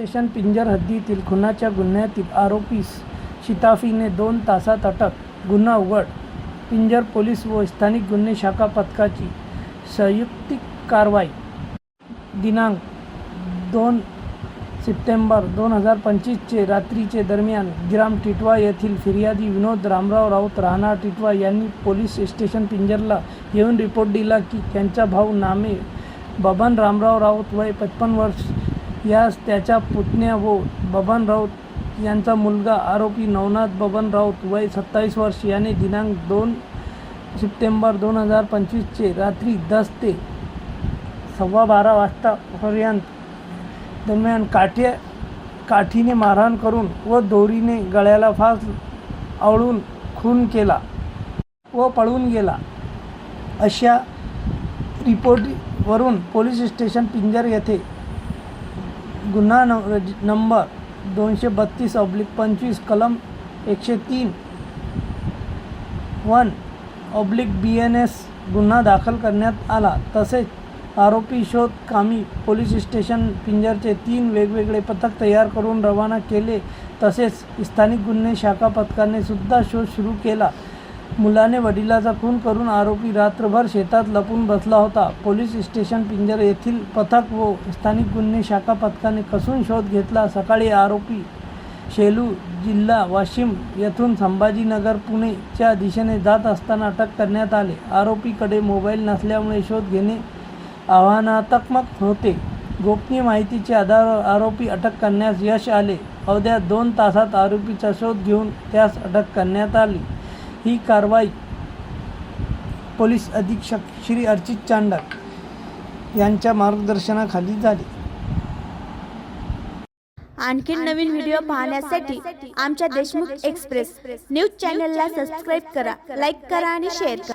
Station पिंजर हद्दीतील खुनाच्या गुन्ह्यातील आरोपी शिताफीने दोन तासात अटक गुन्हा उघड. पिंजर पोलीस व स्थानिक गुन्हे शाखा पथकाची संयुक्तिक कारवाई. दिनांक दोन सप्टेंबर दोन हजार पंचवीसचे रात्रीचे दरम्यान ग्राम टिटवा येथील फिर्यादी विनोद रामराव राऊत राहणार टिटवा यांनी पोलीस स्टेशन पिंजरला येऊन रिपोर्ट दिला की त्यांचा भाऊ नामे बबन रामराव राऊत वय पचपन वर्ष यास त्याच्या पुतण्या व बबन राऊत यांचा मुलगा आरोपी नवनाथ बबन राऊत वय सत्तावीस वर्ष याने दिनांक दोन सप्टेंबर दोन हजार पंचवीसचे रात्री दस ते सव्वा बारा वाजतापर्यंत दरम्यान काठ्या काठीने मारहाण करून व दोरीने गळ्याला फास आवळून खून केला व पळून गेला. अशा रिपोर्टवरून पोलीस स्टेशन पिंजर येथे गुन्हा न रज- नंबर दोनशे बत्तीस ऑब्लिक पंचवीस कलम एकशे तीन. One oblique B N S गुन्हा दाखल करण्यात आला. तसेच आरोपी शोध कामी पोलीस स्टेशन पिंजरचे तीन वेगवेगळे पथक तयार करून रवाना केले. तसेच स्थानिक गुन्हे शाखा पथकाने सुद्धा शोध सुरू केला. मुलाने वडिलाचा खून करून आरोपी रात्रभर शेतात लपून बसला होता. पोलीस स्टेशन पिंजर येथील पथक व स्थानिक गुन्हे शाखा पथकाने कसून शोध घेतला. सकाळी आरोपी शेलू जिल्हा वाशिम येथून संभाजीनगर पुणेच्या दिशेने जात असताना अटक करण्यात आले. आरोपीकडे मोबाईल नसल्यामुळे शोध घेणे आव्हानात्मक होते. गोपनीय माहितीच्या आधारावर आरोपी अटक करण्यास यश आले. अवघ्या दोन तासात आरोपीचा शोध घेऊन त्यास अटक करण्यात आली. ही कारवाई पोलीस अधीक्षक श्री अर्चित चांडक यांच्या मार्गदर्शनाखाली झाली. आणखीन नवीन व्हिडिओ पाहण्यासाठी आमच्या देशमुख एक्सप्रेस न्यूज चॅनलला सबस्क्राईब करा लाईक करा आणि शेअर करा.